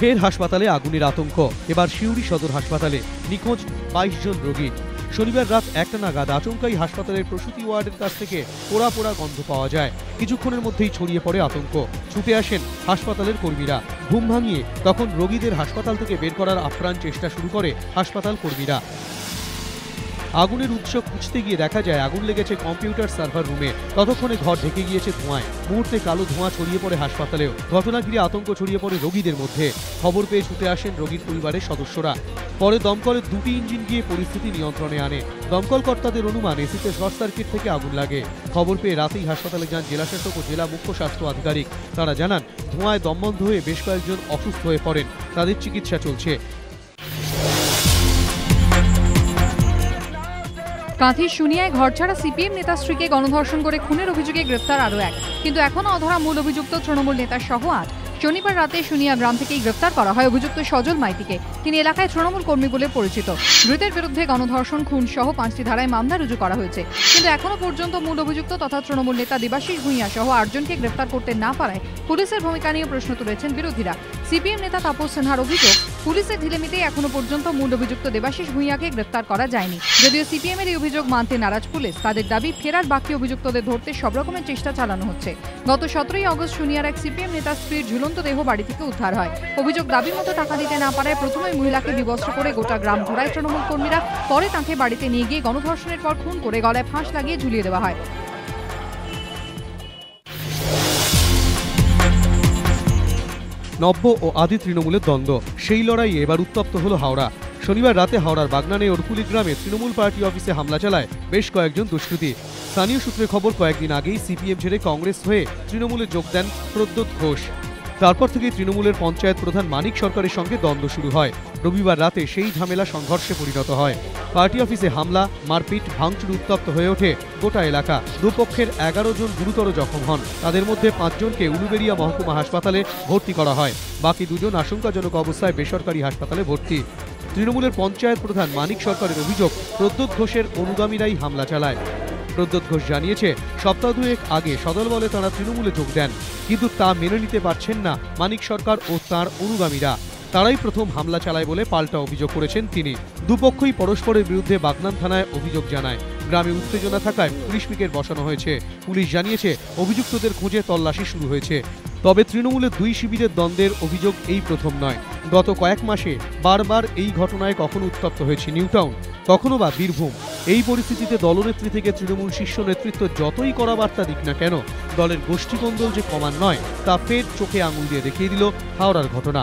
ফের হাসপাতালে আগুনের আতঙ্ক। এবার সিউড়ি সদর হাসপাতালে নিখোঁজ বাইশ জন রোগী। শনিবার রাত একটা নাগাদ আচমকাই হাসপাতালের প্রসূতি ওয়ার্ডের কাছ থেকে পোড়া পোড়া গন্ধ পাওয়া যায়। কিছুক্ষণের মধ্যেই ছড়িয়ে পড়ে আতঙ্ক। ছুটে আসেন হাসপাতালের কর্মীরা। ঘুম ভাঙিয়ে তখন রোগীদের হাসপাতাল থেকে বের করার আপ্রাণ চেষ্টা শুরু করে হাসপাতাল কর্মীরা। আগুনের উৎস খুঁজতে গিয়ে দেখা যায় আগুন লেগেছে কম্পিউটার সার্ভার রুমে। ততক্ষণে ঘর ঢেকে গিয়েছে ধোঁয়ায়। মুহূর্তে কালো ধোঁয়া ছড়িয়ে পড়ে হাসপাতালেও। ঘটনা ঘিরে আতঙ্ক ছড়িয়ে পড়ে রোগীদের মধ্যে। খবর পেয়ে ছুটে আসেন রোগীর পরিবারের সদস্যরা। পরে দমকলের দুটি ইঞ্জিন গিয়ে পরিস্থিতি নিয়ন্ত্রণে আনে। দমকল কর্তাদের অনুমান, এসিতে শর্ট সার্কিট থেকে আগুন লাগে। খবর পেয়ে রাতেই হাসপাতালে যান জেলাশাসক ও জেলা মুখ্য স্বাস্থ্য আধিকারিক। তারা জানান, ধোঁয়ায় দমবন্ধ হয়ে বেশ কয়েকজন অসুস্থ হয়ে পড়েন। তাদের চিকিৎসা চলছে। কাঁথির শুনিয়ায় ঘরছাড়া সিপিএম নেতা স্ত্রীকে গণধর্ষণ করে খুনের অভিযোগে গ্রেফতার আরও এক। কিন্তু এখনও অধরা মূল অভিযুক্ত তৃণমূল নেতা সহ আট। শনিবার রাতে শুনিয়া গ্রাম থেকেই গ্রেফতার করা হয় অভিযুক্ত সজল মাইতিকে। তিনি এলাকায় তৃণমূল কর্মী বলে পরিচিত। ধৃতের বিরুদ্ধে গণধর্ষণ, খুন সহ পাঁচটি ধারায় মামলা রুজু করা হয়েছে। কিন্তু এখনও পর্যন্ত মূল অভিযুক্ত তথা তৃণমূল নেতা দেবাশিস ভূঁইয়া সহ আটজনকে গ্রেফতার করতে না পারায় পুলিশের ভূমিকা নিয়ে প্রশ্ন তুলেছেন বিরোধীরা। সিপিএম নেতা তাপস সিনহার অভিযোগ, পুলিশের ঢিলেমিতেই এখনও পর্যন্ত মূল অভিযুক্ত দেবাশিস ভূঁইয়াকে গ্রেফতার করা যায়নি। যদিও সিপিএম এর এই অভিযোগ মানতে নারাজ পুলিশ, তাদের দাবি ফেরার বাকি অভিযুক্তদের ধরতে সব রকমের চেষ্টা চালানো হচ্ছে। গত সতেরোই আগস্ট শুনিয়ার এক সিপিএম নেতা স্ত্রীর ঝুলন্ত দেহ বাড়ি থেকে উদ্ধার হয়। অভিযোগ দাবি মতো টাকা দিতে না পারায় প্রথমে মহিলাকে বিবস্ত্র করে গোটা গ্রাম ঘোরায় তৃণমূল কর্মীরা, পরে তাকে বাড়িতে নিয়ে গিয়ে গণধর্ষণের পর খুন করে গলায় ফাঁস লাগিয়ে ঝুলিয়ে দেওয়া হয়। নব্য ও আদি তৃণমূলের দ্বন্দ্ব। সেই লড়াইয়ে এবার উত্তপ্ত হল হাওড়া। শনিবার রাতে হাওড়ার বাগনানে ওরকুলি গ্রামে তৃণমূল পার্টি অফিসে হামলা চালায় বেশ কয়েকজন দুষ্কৃতী। স্থানীয় সূত্রে খবর, কয়েকদিন আগেই সিপিএম ছেড়ে কংগ্রেস হয়ে তৃণমূলে যোগ দেন প্রদ্যোৎ ঘোষ। তারপর থেকে তৃণমূলের পঞ্চায়েত প্রধান মানিক সরকারের সঙ্গে দ্বন্দ্ব শুরু হয়। রবিবার রাতে সেই ঝামেলা সংঘর্ষে পরিণত হয়। পার্টি অফিসে হামলা, মারপিট, ভাঙচুর উত্তপ্ত হয়ে ওঠে গোটা এলাকা। দুপক্ষের এগারো জন গুরুতর জখম হন। তাদের মধ্যে পাঁচজনকে উলুবেড়িয়া মহকুমা হাসপাতালে ভর্তি করা হয়। বাকি দুজন আশঙ্কাজনক অবস্থায় বেসরকারি হাসপাতালে ভর্তি। তৃণমূলের পঞ্চায়েত প্রধান মানিক সরকারের অভিযোগ, প্রদ্যোৎ ঘোষের অনুগামীরাই হামলা চালায়। প্রদ্যোৎ ঘোষ জানিয়েছে, সপ্তাহ দুয়েক আগে সদল বলে তাঁরা তৃণমূলে যোগ দেন, কিন্তু তা মেনে নিতে পারছেন না মানিক সরকার ও তাঁর অনুগামীরা। তারাই প্রথম হামলা চালায় বলে পাল্টা অভিযোগ করেছেন তিনি। দুপক্ষই পরস্পরের বিরুদ্ধে বাগনান থানায় অভিযোগ জানায়। গ্রামে উত্তেজনা থাকায় পুলিশ পিকেট বসানো হয়েছে। পুলিশ জানিয়েছে, অভিযুক্তদের খুঁজে তল্লাশি শুরু হয়েছে। তবে তৃণমূলে দুই শিবিরের দ্বন্দ্বের অভিযোগ এই প্রথম নয়। গত কয়েক মাসে বারবার এই ঘটনায় কখনো উত্তপ্ত হয়েছে নিউটাউন, কখনো বা বীরভূম। এই পরিস্থিতিতে দলনেত্রী থেকে তৃণমূল শীর্ষ নেতৃত্ব যতই করা বার্তা দিক না কেন, দলের গোষ্ঠীকন্দল যে কমান নয়, তা ফের চোখে আঙুল দিয়ে দেখিয়ে দিল হাওড়ার ঘটনা।